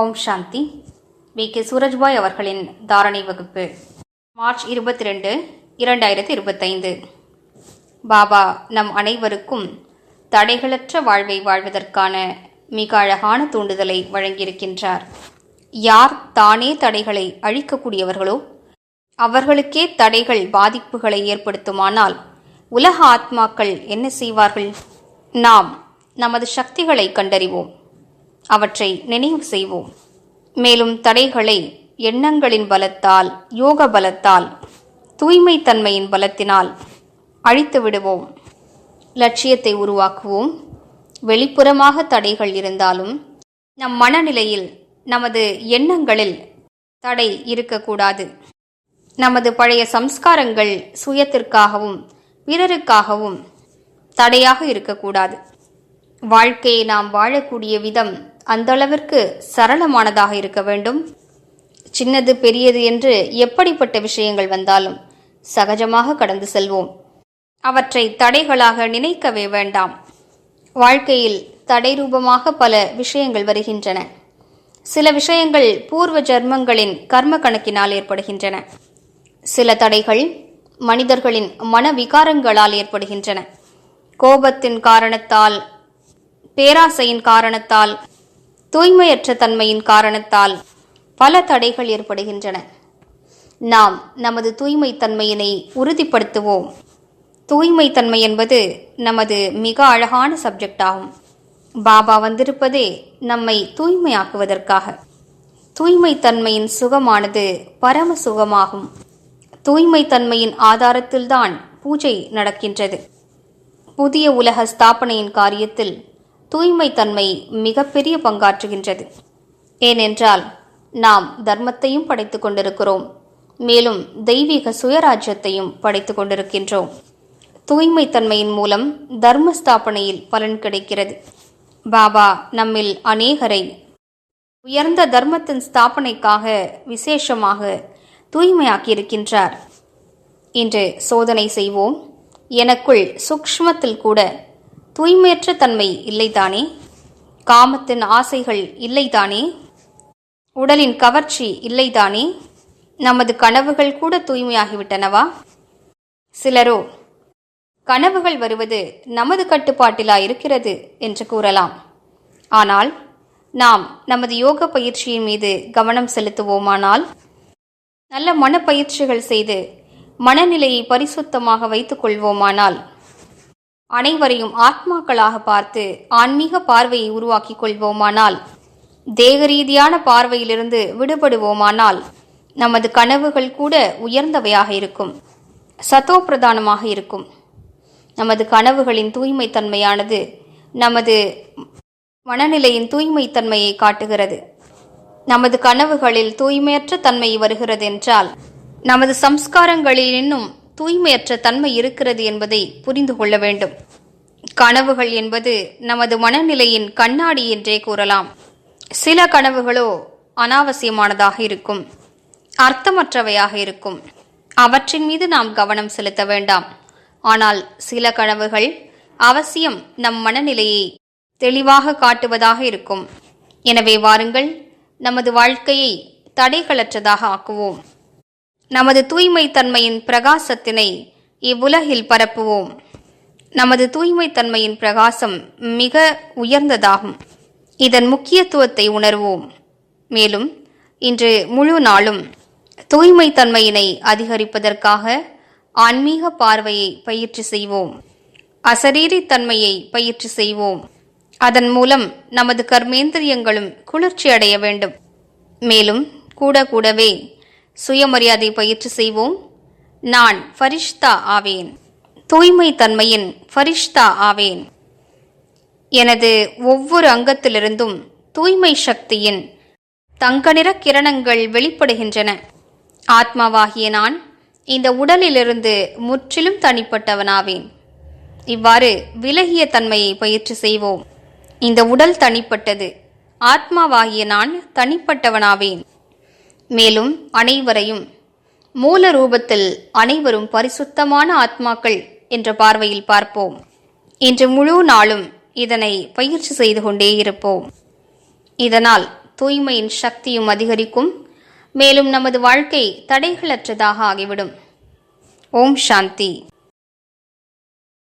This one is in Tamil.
Om Shanti. We. K. Surajbhai அவர்களின் தாரணை வகுப்பு. மார்ச் இருபத்தி ரெண்டு இரண்டாயிரத்தி இருபத்தைந்து. பாபா நம் அனைவருக்கும் தடைகளற்ற வாழ்வை வாழ்வதற்கான மிக அழகான தூண்டுதலை வழங்கியிருக்கின்றார். யார் தானே தடைகளை அழிக்கக்கூடியவர்களோ அவர்களுக்கே தடைகள் பாதிப்புகளை ஏற்படுத்துமானால் உலக ஆத்மாக்கள் என்ன செய்வார்கள்? நாம் நமது சக்திகளை கண்டறிவோம். அவற்றை நினைவு செய்வோம். மேலும் தடைகளை எண்ணங்களின் பலத்தால் யோக பலத்தால் தூய்மை தன்மையின் பலத்தினால் அழித்து விடுவோம். லட்சியத்தை உருவாக்குவோம். வெளிப்புறமாக தடைகள் இருந்தாலும் நம் மனநிலையில் நமது எண்ணங்களில் தடை இருக்கக்கூடாது. நமது பழைய சம்ஸ்காரங்கள் சுயத்திற்காகவும் பிறருக்காகவும் தடையாக இருக்கக்கூடாது. வாழ்க்கையை நாம் வாழக்கூடிய விதம் அந்தளவிற்கு சரளமானதாக இருக்க வேண்டும். சின்னது பெரியது என்று எப்படிப்பட்ட விஷயங்கள் வந்தாலும் சகஜமாக கடந்து செல்வோம். அவற்றை தடைகளாக நினைக்கவே வேண்டாம். வாழ்க்கையில் தடை ரூபமாக பல விஷயங்கள் வருகின்றன. சில விஷயங்கள் பூர்வ ஜர்மங்களின் கர்ம கணக்கினால் ஏற்படுகின்றன. சில தடைகள் மனிதர்களின் மனவிகாரங்களால் ஏற்படுகின்றன. கோபத்தின் காரணத்தால் பேராசையின் காரணத்தால் தூய்மையற்ற தன்மையின் காரணத்தால் பல தடைகள் ஏற்படுகின்றன. நாம் நமது தூய்மை தன்மையினை உறுதிப்படுத்துவோம். தூய்மை தன்மை என்பது நமது மிக அழகான சப்ஜெக்ட் ஆகும். பாபா வந்திருப்பதே நம்மை தூய்மையாக்குவதற்காக. தூய்மை தன்மையின் சுகமானது பரம சுகமாகும். தூய்மை தன்மையின் ஆதாரத்தில்தான் பூஜை நடக்கின்றது. புதிய உலக ஸ்தாபனையின் காரியத்தில் தூய்மை தன்மை மிகப்பெரிய பங்காற்றுகின்றது. ஏனென்றால் நாம் தர்மத்தையும் படைத்துக் கொண்டிருக்கிறோம். மேலும் தெய்வீக சுயராஜ்யத்தையும் படைத்துக் கொண்டிருக்கின்றோம். தூய்மை தன்மையின் மூலம் தர்ம ஸ்தாபனையில் பலன் கிடைக்கிறது. பாபா நம்மில் அநேகரை உயர்ந்த தர்மத்தின் ஸ்தாபனைக்காக விசேஷமாக தூய்மையாக்கியிருக்கின்றார். இன்று சோதனை செய்வோம். எனக்குள் சூக்ஷ்மத்தில் கூட தூய்மையற்ற தன்மை இல்லைதானே? காமத்தின் ஆசைகள் இல்லைதானே? உடலின் கவர்ச்சி இல்லைதானே? நமது கனவுகள் கூட தூய்மையாகிவிட்டனவா? சிலரோ கனவுகள் வருவது நமது கட்டுப்பாட்டிலா இருக்கிறது என்று கூறலாம். ஆனால் நாம் நமது யோக பயிற்சியின் மீது கவனம் செலுத்துவோமானால் நல்ல மனப்பயிற்சிகள் செய்து மனநிலையை பரிசுத்தமாக வைத்துக் கொள்வோமானால் அனைவரையும் ஆத்மாக்களாக பார்த்து ஆன்மீக பார்வையை உருவாக்கிக் கொள்வோமானால் தேக ரீதியான பார்வையிலிருந்து விடுபடுவோமானால் நமது கனவுகள் கூட உயர்ந்தவையாக இருக்கும் சத்தோ பிரதானமாக இருக்கும். நமது கனவுகளின் தூய்மைத்தன்மையானது நமது மனநிலையின் தூய்மைத்தன்மையை காட்டுகிறது. நமது கனவுகளில் தூய்மையற்ற தன்மை வருகிறது என்றால் நமது சம்ஸ்காரங்களில் இன்னும் தூய்மையற்ற தன்மை இருக்கிறது என்பதை புரிந்து கொள்ள வேண்டும். கனவுகள் என்பது நமது மனநிலையின் கண்ணாடி என்றே கூறலாம். சில கனவுகளோ அனாவசியமானதாக இருக்கும். அர்த்தமற்றவையாக இருக்கும். அவற்றின் மீது நாம் கவனம் செலுத்த வேண்டாம். ஆனால் சில கனவுகள் அவசியம் நம் மனநிலையை தெளிவாக காட்டுவதாக இருக்கும். எனவே வாருங்கள் நமது வாழ்க்கையை தடைகளற்றதாக ஆக்குவோம். நமது தூய்மை தன்மையின் பிரகாசத்தினை இவ்வுலகில் பரப்புவோம். நமது தூய்மை தன்மையின் பிரகாசம் மிக உயர்ந்ததாகும். இதன் முக்கியத்துவத்தை உணர்வோம். மேலும் இன்று முழு நாளும் தூய்மை தன்மையினை அதிகரிப்பதற்காக ஆன்மீக பார்வையை பயிற்சி செய்வோம். அசரீரி தன்மையை பயிற்சி செய்வோம். அதன் மூலம் நமது கர்மேந்திரியங்களும் குளிர்ச்சி அடைய வேண்டும். மேலும் கூட கூடவே சுயமரியாதை பயிற்சி செய்வோம். நான் ஃபரிஷ்தா ஆவேன். தூய்மை தன்மையின் ஃபரிஷ்தா ஆவேன். எனது ஒவ்வொரு அங்கத்திலிருந்தும் தூய்மை சக்தியின் தங்க நிற கிரணங்கள் வெளிப்படுகின்றன. ஆத்மாவாகிய நான் இந்த உடலிலிருந்து முற்றிலும் தனிப்பட்டவனாவேன். இவ்வாறு விலகிய தன்மையை பயிற்சி செய்வோம். இந்த உடல் தனிப்பட்டது. ஆத்மாவாகிய நான் தனிப்பட்டவனாவேன். மேலும் அனைவரையும் மூல ரூபத்தில் அனைவரும் பரிசுத்தமான ஆத்மாக்கள் என்ற பார்வையில் பார்ப்போம். இன்று முழு நாளும் இதனை பயிற்சி செய்து கொண்டே இருப்போம். இதனால் தூய்மையின் சக்தியும் அதிகரிக்கும். மேலும் நமது வாழ்க்கை தடைகளற்றதாக ஆகிவிடும். ஓம் சாந்தி.